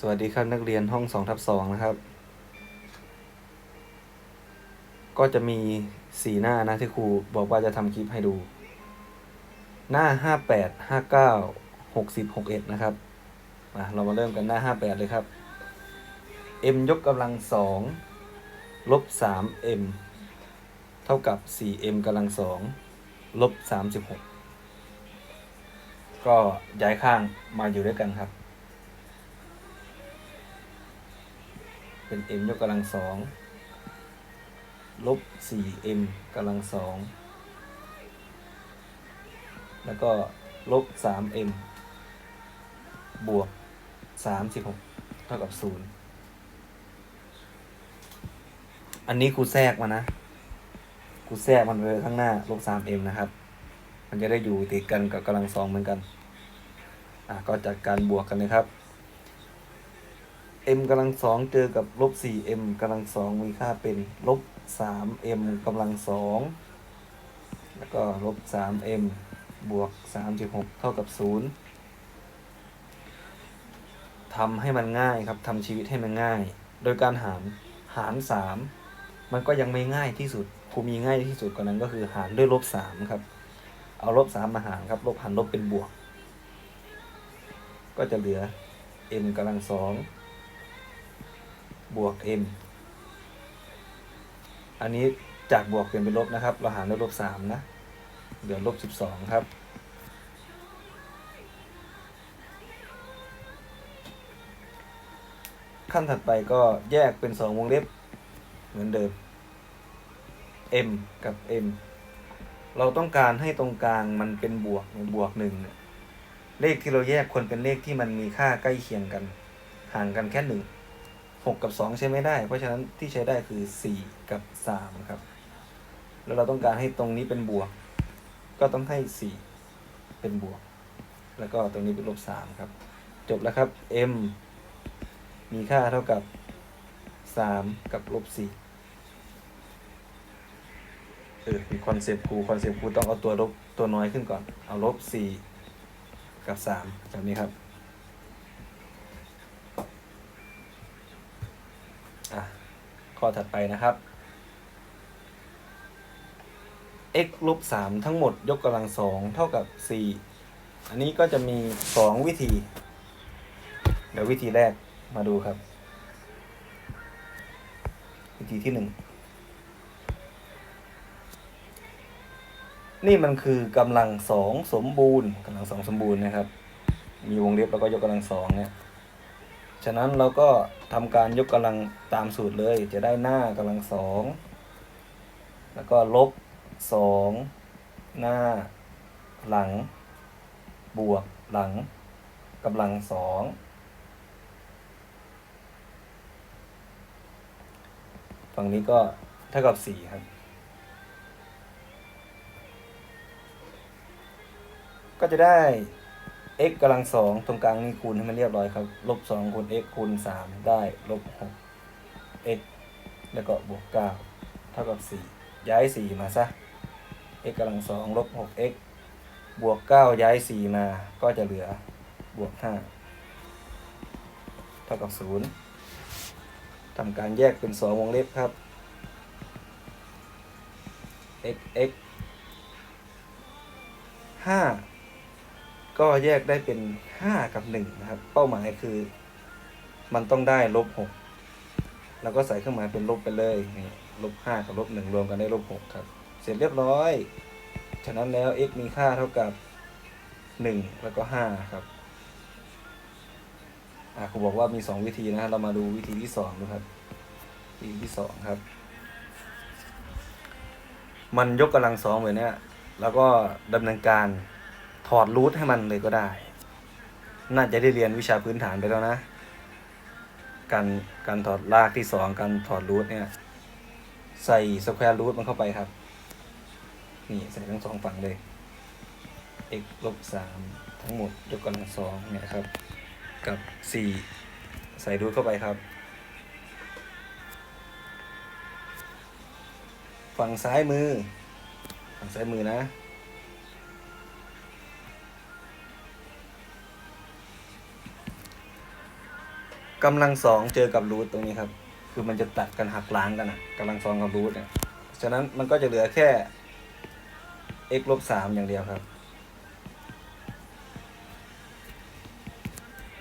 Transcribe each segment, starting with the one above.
สวัสดีครับนักเรียนห้องสองทับสองนะครับ ก็จะมีสีหน้านะที่ครูบอกว่าจะทำคลิปให้ดู หน้าห้าแปดห้าเก้าหกสิบหกเอ็ดนะครับมาเรามาเริ่มกันหน้าห้าแปดเลยครับ m ยกกำลังสองลบสาม m เท่ากับ 4m กำลังสองลบ36ก็ย้ายข้างมาอยู่ด้วยกันครับ เป็น m ยกกำลังสองลบ 4m กำลังสองแล้วก็ลบ 3m บวก 36 เท่ากับ 0 อันนี้ครูแทรกมานะ กูแทรกมันไปข้างหน้าลบสามเอ็มนะครับ มันจะได้อยู่ติดกันกับกำลังสองเหมือนกัน อะ ก็จัดการบวกกันเลยครับ m กำลังสองเจอกับลบสี่ m กำลังสองมีค่าเป็นลบสาม m กำลังสองแล้วก็ลบสาม m บวกสามสิบหกเท่ากับศูนย์ทำให้มันง่ายครับทำชีวิตให้มันง่าย โดยการหารหารสามมันก็ยังไม่ง่ายที่สุดครูมีง่ายที่สุดกว่านั้นก็คือหารด้วยลบสามครับ เอาลบสามมาหารครับ ลบหารลบเป็นบวก ก็จะเหลือ m กำลังสอง บวก m อันนี้จากบวกเปลี่ยนเป็นลบนะครับ เราหารด้วยลบสามนะเหลือลบสิบสองครับ ขั้นถัดไปก็แยกเป็นสองวงเล็บเหมือนเดิม m กับ m เราต้องการให้ตรงกลางมันเป็นบวกบวกหนึ่งเนี่ยเลขที่เราแยกควรเป็นเลขที่มันมีค่าใกล้เคียงกัน ห่างกันแค่หนึ่ง หกกับสองใช้ไม่ได้ เพราะฉะนั้นที่ใช้ได้คือสี่กับสามครับ แล้วเราต้องการให้ตรงนี้เป็นบวก ก็ต้องให้สี่เป็นบวก แล้วก็ตรงนี้เป็นลบสามครับ จบแล้วครับ m มีค่าเท่ากับสามกับลบสี่เออมีคอนเซปต์ครูคอนเซปต์ครูต้องเอาตัวลบตัวน้อยขึ้นก่อน เอาลบสี่กับสามแบบนี้ครับ อะ ข้อถัดไปนะครับ x ลบสามทั้งหมดยกกำลังสองเท่ากับสี่อันนี้ก็จะมีสองวิธี เดี๋ยววิธีแรกมาดูครับ วิธีที่หนึ่งนี่มันคือกำลังสองสมบูรณ์กำลังสองสมบูรณ์นะครับ มีวงเล็บแล้วก็ยกกำลังสองเนี่ย ฉะนั้นเราก็ทำการยกกำลังตามสูตรเลย จะได้หน้ากำลังสองแล้วก็ลบสองหน้า หลัง บวกหลังกำลังสองฝั่งนี้ก็เท่ากับสี่ครับ ก็จะได้ x กำลังสองตรงกลางนี่คูณให้มันเรียบร้อยครับ ลบสองคูณ x คูณสามได้ลบหก x แล้วก็บวกเก้าเท่ากับสี่ย้ายสี่มาซะ x กำลังสองลบหก x บวกเก้าย้ายสี่มาก็จะเหลือบวกห้าเท่ากับศูนย์ทำการแยกเป็นสองวงเล็บครับ x x ห้า ก็แยกได้เป็นห้ากับหนึ่งนะครับ เป้าหมายคือ มันต้องได้ลบหกแล้วก็ใส่เครื่องหมายเป็นลบไปเลยลบห้ากับลบหนึ่งรวมกันได้ลบหกครับ เสร็จเรียบร้อย ฉะนั้นแล้ว x มีค่าเท่ากับหนึ่งแล้วก็ห้าครับอ่าครูบอกว่ามีสองวิธีนะ เรามาดูวิธีที่สองดูครับ วิธีที่สองครับ มันยกกำลังสองแบบเนี้ยแล้วก็ดำเนินการ ถอดรูทให้มันเลยก็ได้ น่าจะได้เรียนวิชาพื้นฐานไปแล้วนะ การการถอดรากที่สองการถอดรูทเนี่ย ใส่สแควร์รูทมันเข้าไปครับ นี่ใส่ทั้งสองฝั่งเลย x ลบสามทั้งหมดยกกำลังสองเนี่ยครับ กับสี่ใส่รูทเข้าไปครับ ฝั่งซ้ายมือ ฝั่งซ้ายมือนะ กำลังสองเจอกับรูทตรงนี้ครับ คือมันจะตัดกันหักล้างกันอะกำลังสองกับรูทเนี่ยฉะนั้นมันก็จะเหลือแค่ x ลบสามอย่างเดียวครับ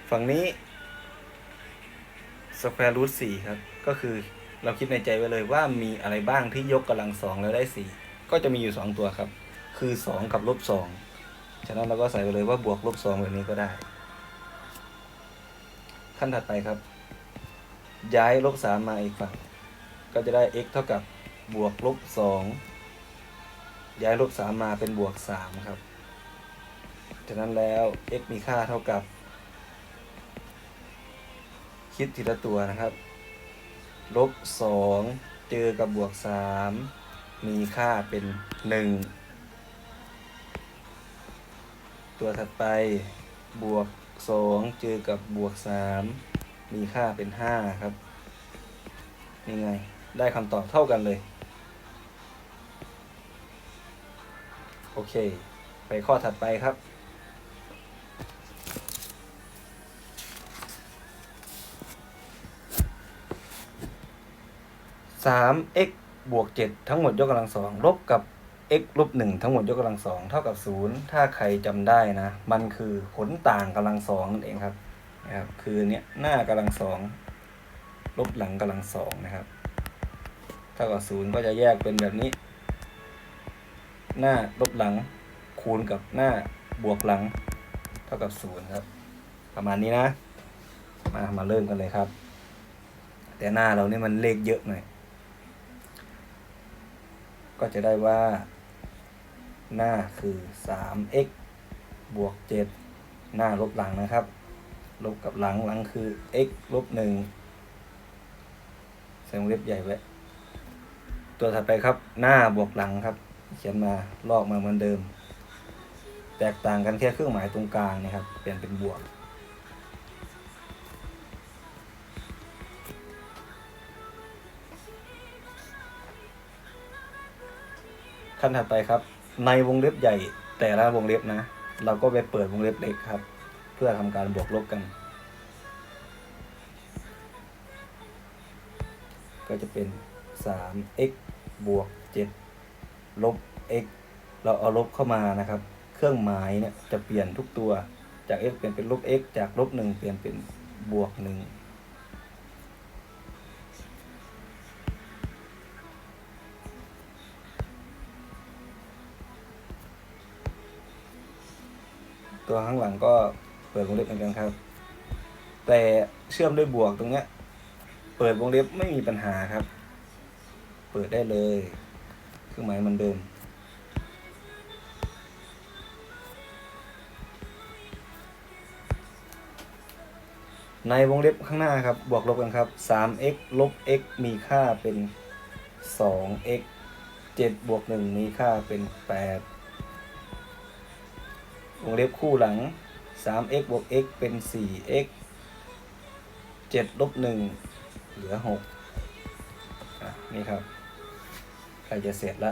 ฝั่งนี้ square root สี่ครับ ก็คือเราคิดในใจไว้เลยว่ามีอะไรบ้างที่ยกกำลังสองแล้วได้สี่ก็จะมีอยู่สองตัวครับ คือสองกับลบสองฉะนั้นเราก็ใส่ไปเลยว่าบวกลบสองแบบนี้ก็ได้ ขั้นถัดไปครับ ย้ายลบสามมาอีกฝั่งก็จะได้ x เท่ากับบวกลบสองย้ายลบสามมาเป็นบวกสามครับจากนั้นแล้ว x มีค่าเท่ากับ คิดทีละตัวนะครับ ลบสองเจอกับบวกสามมีค่าเป็นหนึ่งตัวถัดไปบวก สองเจอกับบวกสามมีค่าเป็นห้าครับนี่ไง ได้คำตอบเท่ากันเลย โอเค ไปข้อถัดไปครับสาม x บวกเจ็ดทั้งหมดยกกำลังสองลบกับ x ลบหนึ่งทั้งหมดยกกำลังสองเท่ากับศูนย์ถ้าใครจำได้นะ มันคือผลต่างกำลังสองนั่นเองครับนะครับ คือเนี้ยหน้ากำลังสองลบหลังกำลังสองนะครับเท่ากับศูนย์ก็จะแยกเป็นแบบนี้ หน้าลบหลังคูณกับหน้าบวกหลัง เท่ากับศูนย์ครับ ประมาณนี้นะ มามาเริ่มกันเลยครับ แต่หน้าเรานี่มันเลขเยอะหน่อยก็จะได้ว่า หน้าคือ 3x บวก 7 หน้าลบหลังนะครับ ลบกับหลังหลังคือ x ลบ1ใส่วงเล็บใหญ่ไว้ตัวถัดไปครับหน้าบวกหลังครับ เขียนมาลอกมาเหมือนเดิม แตกต่างกันแค่เครื่องหมายตรงกลางนะครับ เปลี่ยนเป็นบวก ขั้นถัดไปครับ ในวงเล็บใหญ่ แต่ละวงเล็บนะ เราก็ไปเปิดวงเล็บเล็กครับ เพื่อทำการบวกลบกัน ก็จะเป็น 3x บวก 7 ลบ x เราเอาลบเข้ามานะครับ เครื่องหมายเนี่ยจะเปลี่ยนทุกตัวจาก x เปลี่ยนเป็นลบ x จากลบ1เปลี่ยนเป็นบวก1 ตัวข้างหลังก็เปิดวงเล็บเหมือนกันครับ แต่เชื่อมด้วยบวกตรงเนี้ย เปิดวงเล็บไม่มีปัญหาครับ เปิดได้เลยเครื่องหมายมันเดิม ในวงเล็บข้างหน้าครับ บวกลบกันครับ 3x ลบ x มีค่าเป็น 2x 7บวก1มีค่าเป็น 8 วงเล็บคู่หลัง 3x บวก x เป็น 4x 7ลบ1เหลือ6อนี่ครับใครจะเสร็จละ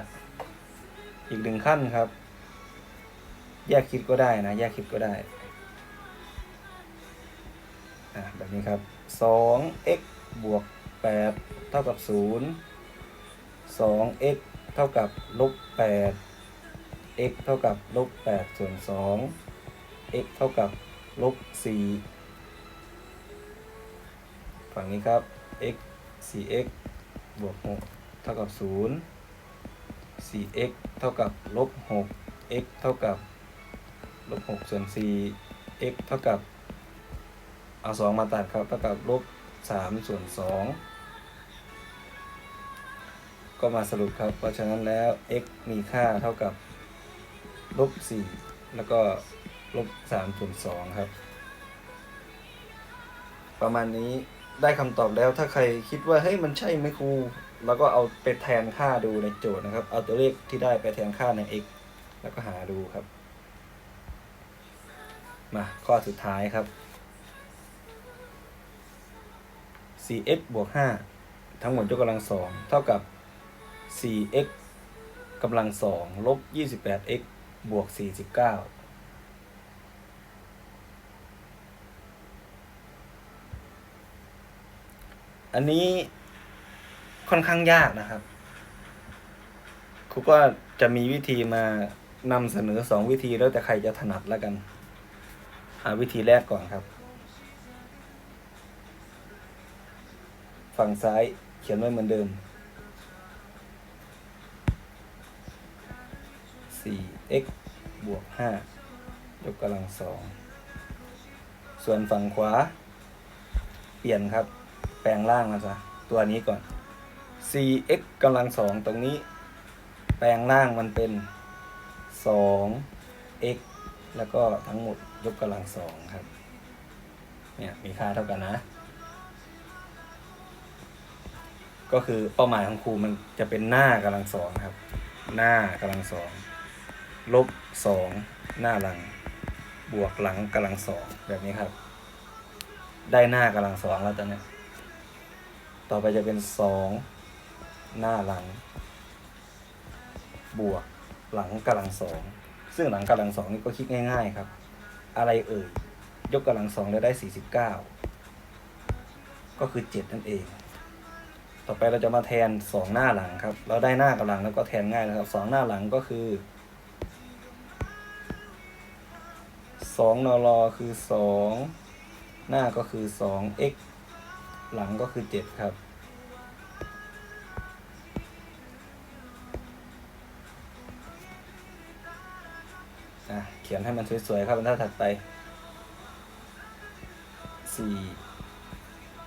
อีกหนึ่งขั้นครับ แยกคิดก็ได้นะ แยกคิดก็ได้แบบนี้ครับ 2x บวก 8 เท่ากับ 0 2x เท่ากับลบ8 x เท่ากับลบ8ส่วน2 x เท่ากับลบ4ฝั่งนี้ครับ x 4x บวก6เท่ากับ 0 4x เท่ากับลบ6 x เท่ากับลบ6ส่วน4 x เท่ากับ เอา 2 มาตัดครับเท่ากับลบ3ส่วน2ก็มาสรุปครับ เพราะฉะนั้นแล้ว x มีค่าเท่ากับ ลบสี่แล้วก็ลบสามส่วนสองครับ ประมาณนี้ได้คำตอบแล้วถ้าใครคิดว่าเฮ้ยมันใช่ไหมครูแล้วก็เอาไปแทนค่าดูในโจทย์นะครับ เอาตัวเลขที่ได้ไปแทนค่าใน x แล้วก็หาดูครับ มาข้อสุดท้ายครับ 4x บวก 5 ทั้งหมดยกกำลังสองเท่ากับ 4x กำลังสองลบ 28x บวก49อันนี้ค่อนข้างยากนะครับครูก็จะมีวิธีมานำเสนอสองวิธีแล้วแต่ใครจะถนัดแล้วกันหาวิธีแรกก่อนครับ ฝั่งซ้ายเขียนไว้เหมือนเดิม 4x บวก 5 ยกกำลังสอง ส่วนฝั่งขวา เปลี่ยนครับ แปลงล่างมาซะตัวนี้ก่อน 4x กำลังสองตรงนี้ แปลงล่างมันเป็น 2x แล้วก็ทั้งหมดยกกำลังสองครับ เนี่ย มีค่าเท่ากันนะ ก็คือเป้าหมายของครูมันจะเป็นหน้ากำลังสองครับ หน้ากำลังสอง ลบสองหน้าหลัง บวกหลังกำลังสองแบบนี้ครับ ได้หน้ากำลังสองแล้วตอนนี้ ต่อไปจะเป็นสองหน้าหลัง บวกหลังกำลังสองซึ่งหลังกำลังสองนี่ก็คิดง่ายๆครับ อะไรเอ่ยยกกำลังสองแล้วได้สี่สิบเก้าก็คือเจ็ดนั่นเอง ต่อไปเราจะมาแทนสองหน้าหลังครับ เราได้หน้ากำลังแล้วก็แทนง่ายนะครับสองหน้าหลังก็คือ สองนรคือสองหน้าก็คือสอง x หลังก็คือเจ็ดครับอะเขียนให้มันสวยๆครับบรรทัดถัดไป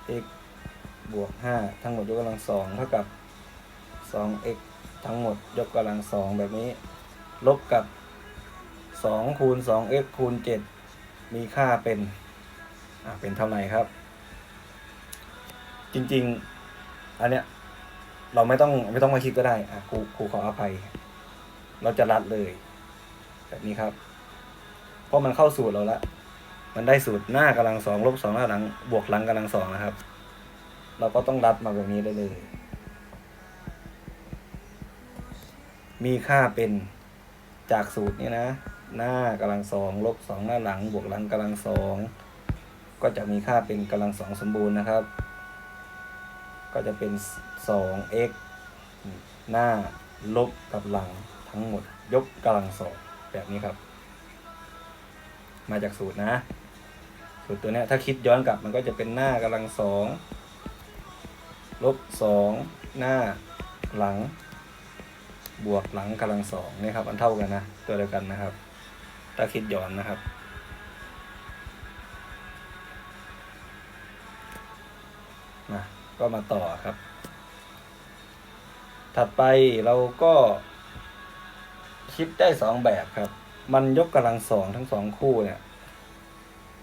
4 x บวก 5 ทั้งหมดยกกำลังสองเท่ากับ 2x ทั้งหมดยกกำลังสองแบบนี้ ลบกับ 2คูณ 2x คูณ7มีค่าเป็นอะเป็นเท่าไหร่ครับ จริง ๆ อันเนี้ยเราไม่ต้องไม่ต้องมาคิดก็ได้อะครูครูขออภัย เราจะรัดเลย แบบนี้ครับ เพราะมันเข้าสูตรเราละมันได้สูตรหน้ากำลังสองลบสองหน้าหลัง บวกหลังกำลังสองนะครับ เราก็ต้องรัดมาแบบนี้ได้เลย มีค่าเป็นจากสูตรนี้นะ หน้ากำลังสองลบสองหน้าหลังบวกหลังกำลังสองก็จะมีค่าเป็นกำลังสองสมบูรณ์นะครับ ก็จะเป็นสอง x หน้าลบกับหลังทั้งหมดยกกำลังสองแบบนี้ครับ มาจากสูตรนะ สูตรตัวนี้ถ้าคิดย้อนกลับมันก็จะเป็นหน้ากำลังสองลบสองหน้าหลัง บวกหลังกำลังสองนี่ครับ อันเท่ากันนะ ตัวเดียวกันนะครับ ถ้าคิดย้อนนะครับ นะก็มาต่อครับ ถัดไปเราก็คิดได้สองแบบครับ มันยกกำลังสองทั้งสองคู่เนี่ย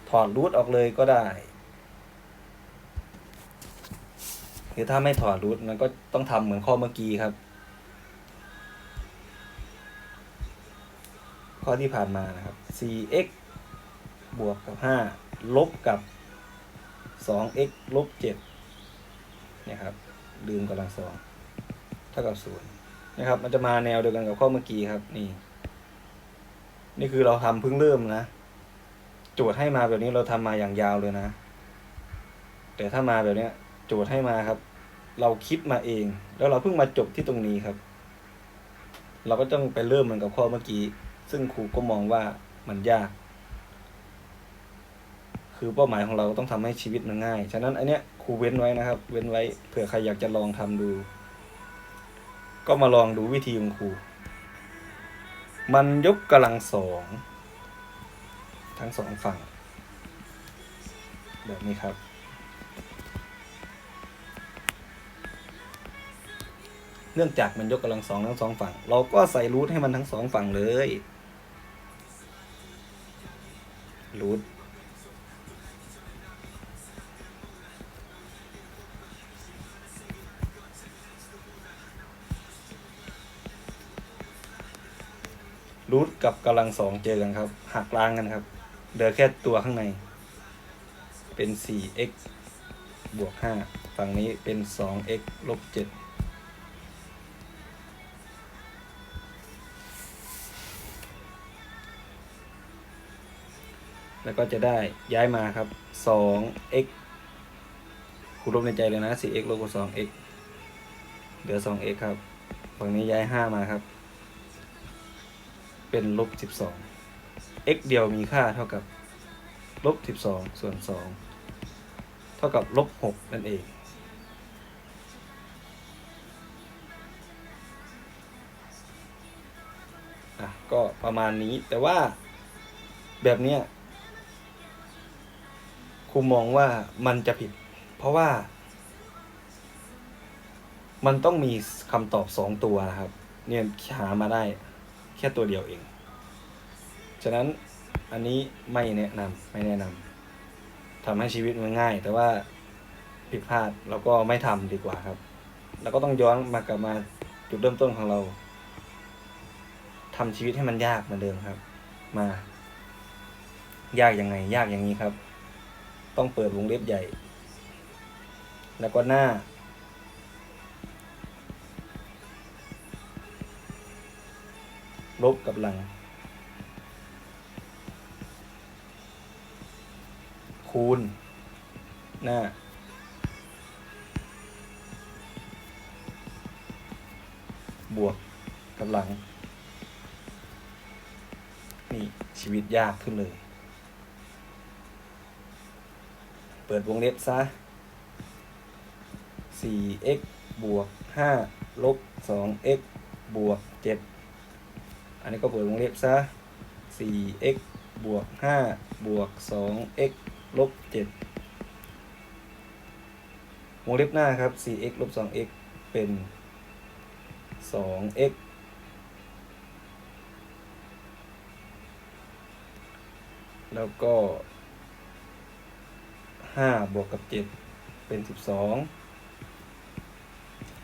ถอดรูทออกเลยก็ได้หรือถ้าไม่ถอดรูทมันก็ต้องทำเหมือนข้อเมื่อกี้ครับ ข้อที่ผ่านมานะครับ 4x บวกกับ 5 ลบกับ 2x ลบ7เนี่ยครับลืมกำลังสองเท่ากับศูนย์นะครับ มันจะมาแนวเดียวกันกับข้อเมื่อกี้ครับนี่ นี่คือเราทำเพิ่งเริ่มนะโจทย์ให้มาแบบนี้เราทำมาอย่างยาวเลยนะ แต่ถ้ามาแบบเนี้ยโจทย์ให้มาครับ เราคิดมาเอง แล้วเราเพิ่งมาจบที่ตรงนี้ครับ เราก็ต้องไปเริ่มเหมือนกับข้อเมื่อกี้ ซึ่งครูก็มองว่ามันยาก คือเป้าหมายของเราต้องทำให้ชีวิตมันง่าย ฉะนั้นอันเนี้ยครูเว้นไว้นะครับ เว้นไว้เผื่อใครอยากจะลองทำดู ก็มาลองดูวิธีของครู มันยกกำลังสองทั้งสองฝั่ง แบบนี้ครับเนื่องจากมันยกกำลังสองทั้งสองฝั่ง เราก็ใส่รูทให้มันทั้งสองฝั่งเลย รูทรูทกับกำลังสองเจอกันครับ หักล้างกันครับ เหลือแค่ตัวข้างใน เป็น 4x บวก 5 ฝั่งนี้เป็น 2x ลบ7 แล้วก็จะได้ย้ายมาครับ 2x คูณลบในใจเลยนะ 4x ลบกับ 2x เหลือ 2x ครับ ฝั่งนี้ย้าย 5 มาครับ เป็นลบ 12 x เดียวมีค่าเท่ากับลบ 12 ส่วน 2 เท่ากับลบ 6 นั่นเอง อะ ก็ประมาณนี้แต่ว่าแบบเนี้ย ครูมองว่ามันจะผิด เพราะว่า มันต้องมีคำตอบสองตัวนะครับ เนี่ยหามาได้แค่ตัวเดียวเอง ฉะนั้นอันนี้ไม่แนะนำไม่แนะนำทำให้ชีวิตมันง่าย แต่ว่าผิดพลาดเราก็ไม่ทำดีกว่าครับเราก็ต้องย้อนมากลับมาจุดเริ่มต้นของเราทำชีวิตให้มันยากเหมือนเดิมครับ มา ยากยังไง ยากอย่างนี้ครับ ต้องเปิดวงเล็บใหญ่ แล้วก็หน้า ลบกับหลัง คูณ หน้า บวกกับหลัง นี่ ชีวิตยากขึ้นเลย เปิดวงเล็บซะ 4x บวก 5 ลบ 2x บวก 7 อันนี้ก็เปิดวงเล็บซะ 4x บวก 5 บวก 2x ลบ 7 วงเล็บหน้าครับ 4x ลบ 2x เป็น 2x แล้วก็ ห้าบวกกับเจ็ดเป็นสิบสอง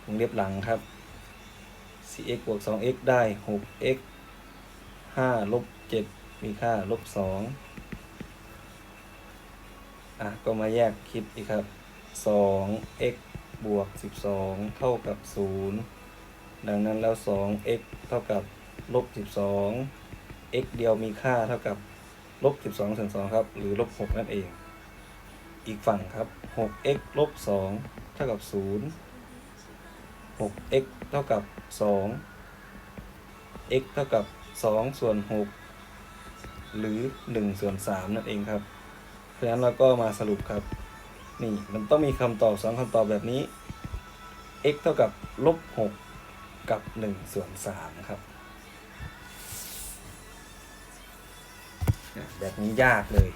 วงเล็บหลังครับ 4x บวก 2x ได้ 6x 5ลบ7มีค่าลบ2อะ ก็มาแยกคิดอีกครับ 2x บวก 12 เท่ากับ 0 ดังนั้นแล้ว 2x เท่ากับลบ 12 x เดียวมีค่าเท่ากับลบ 12ส่วน2ครับ หรือลบ 6 นั่นเอง อีกฝั่งครับ 6x ลบ2เท่ากับ 0 6x เท่ากับ 2 x เท่ากับ 2 ส่วน 6 หรือ 1 ส่วน 3 นั่นเองครับ เพราะฉะนั้นเราก็มาสรุปครับ นี่มันต้องมีคำตอบ 2คำตอบแบบนี้ x เท่ากับลบ 6 กับ 1 ส่วน 3 ครับแบบนี้ยากเลย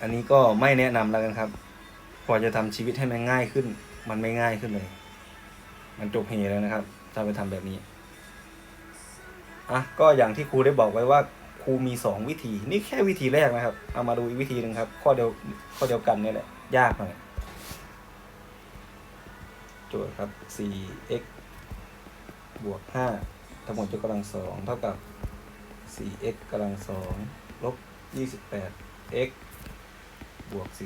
อันนี้ก็ไม่แนะนำแล้วกันครับพอจะทำชีวิตให้มันง่ายขึ้น มันไม่ง่ายขึ้นเลย มันจบเหแล้วนะครับ ถ้าไปทำแบบนี้อะก็อย่างที่ครูได้บอกไว้ว่าครูมีสองวิธี นี่แค่วิธีแรกนะครับ เอามาดูอีกวิธีหนึ่งครับ ข้อเดียวข้อเดียวกันนี่แหละ ยากหน่อยโจทย์ครับ 4x บวก 5 ทั้งหมดยกกำลังสองเท่ากับ 4x กำลังสองลบ 28x บวก49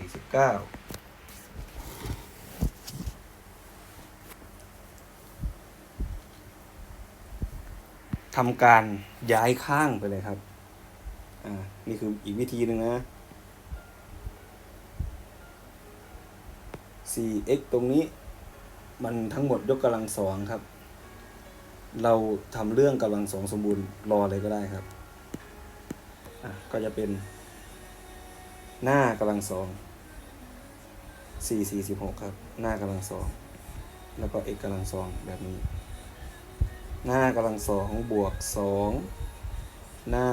ทำการย้ายข้างไปเลยครับ อ่า นี่คืออีกวิธีหนึ่งนะ 4x ตรงนี้มันทั้งหมดยกกำลังสองครับ เราทำเรื่องกำลังสองสมบูรณ์รอเลยก็ได้ครับอะก็จะเป็น หน้ากำลังสองสี่สี่สิบหกครับ หน้ากำลังสองแล้วก็ x กำลังสองแบบนี้ หน้ากำลังสองบวกสองหน้า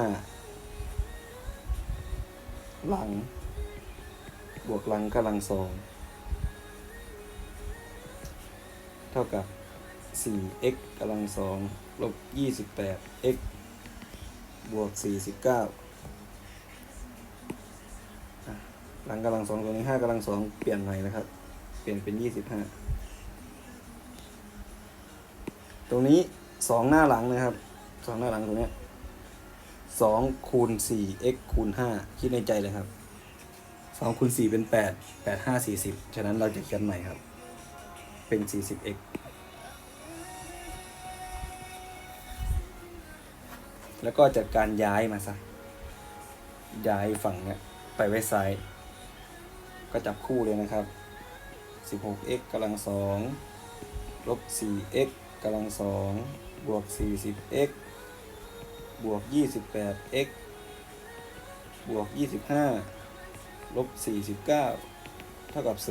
หลัง บวกหลังกำลังสองเท่ากับ 4x กำลังสองลบ 28x บวก 49อะ หลังกำลังสองตัวนี้5กำลังสองเปลี่ยนใหม่นะครับ เปลี่ยนเป็น25ตรงนี้2หน้าหลังนะครับ2หน้าหลังตรงนี้ย2คูณ 4x คูณ5คิดในใจเลยครับ2คูณ4เป็น8 8 5 40ฉะนั้นเราจะเขียนใหม่ครับ เป็น 40x แล้วก็จัดการย้ายมาซะย้ายฝั่งเนี้ยไปไว้ซ้าย ก็จับคู่เลยนะครับ 16x กำลังสองลบ 4x กำลังสองบวก 40x บวก 28x บวก 25ลบ 49 เท่ากับ 0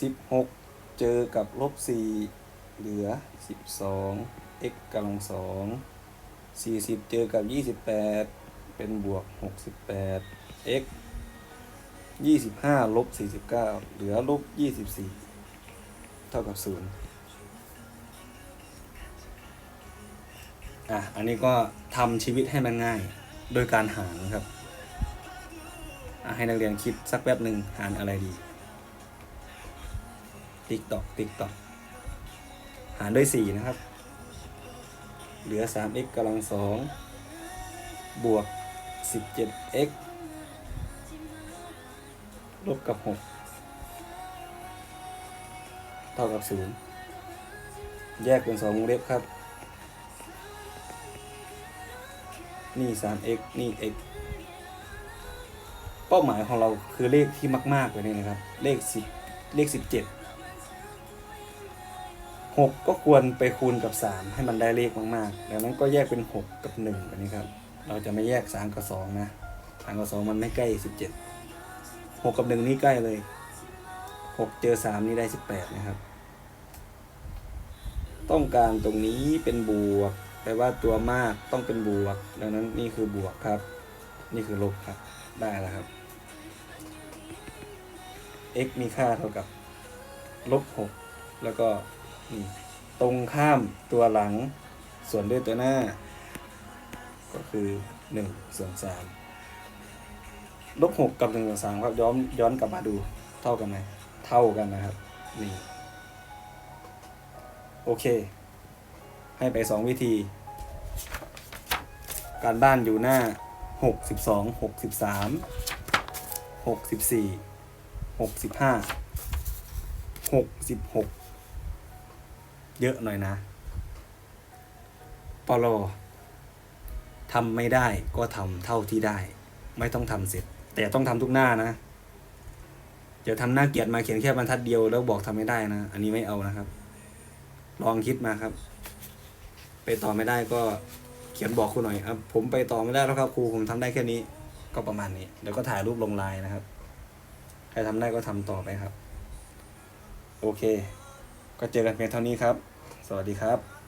16 เจอกับลบ 4 เหลือ 12 x กำลังสอง40 เจอกับ 28 เป็นบวก 68 x 25ลบ49เหลือลบ24เท่ากับ0อะ อันนี้ก็ทำชีวิตให้มันง่าย โดยการหารครับ อะ ให้นักเรียนคิดสักแป๊บหนึ่งหารอะไรดี ติ๊กตอกติ๊กตอกหารด้วย4นะครับ เหลือ 3x กำลังสองบวก 17x ลบกับ6เท่ากับ0แยกเป็น2วงเล็บครับ นี่ 3x นี่ x เป้าหมายของเราคือเลขที่มากๆเลยนี่นะครับ เลข 10 เลข 17 6 ก็ควรไปคูณกับ 3 ให้มันได้เลขมากๆดังนั้นก็แยกเป็น 6 กับ1แบบนี้ครับ เราจะไม่แยก 3 กับ 2 นะ 3 กับ 2 มันไม่ใกล้ 17 6กับ1นี่ใกล้เลย6เจอ3นี่ได้18นะครับ ต้องการตรงนี้เป็นบวกแปลว่าตัวมากต้องเป็นบวก ดังนั้นนี่คือบวกครับ นี่คือลบครับ ได้แล้วครับ x มีค่าเท่ากับลบ6แล้วก็นี่ตรงข้ามตัวหลังส่วนด้วยตัวหน้า ก็คือ1ส่วน3 ลบ6กับ1ส่วน3ครับย้อนย้อนกลับมาดูเท่ากันไหมเท่ากันนะครับนี่โอเค ให้ไป2วิธี การบ้านอยู่หน้า62 63 64 65 66เยอะหน่อยนะปลอทำไม่ได้ก็ทำเท่าที่ได้ ไม่ต้องทำเสร็จ แต่ต้องทำทุกหน้านะอย่าทำหน้าเกียดมาเขียนแค่บรรทัดเดียวแล้วบอกทำไม่ได้นะ อันนี้ไม่เอานะครับ ลองคิดมาครับ ไปต่อไม่ได้ก็เขียนบอกครูหน่อยครับ ผมไปต่อไม่ได้แล้วครับครูผมทำได้แค่นี้ ก็ประมาณนี้เดี๋ยวก็ถ่ายรูปลงไลน์นะครับใครทำได้ก็ทำต่อไปครับ โอเค ก็เจอกันเพียงเท่านี้ครับ สวัสดีครับ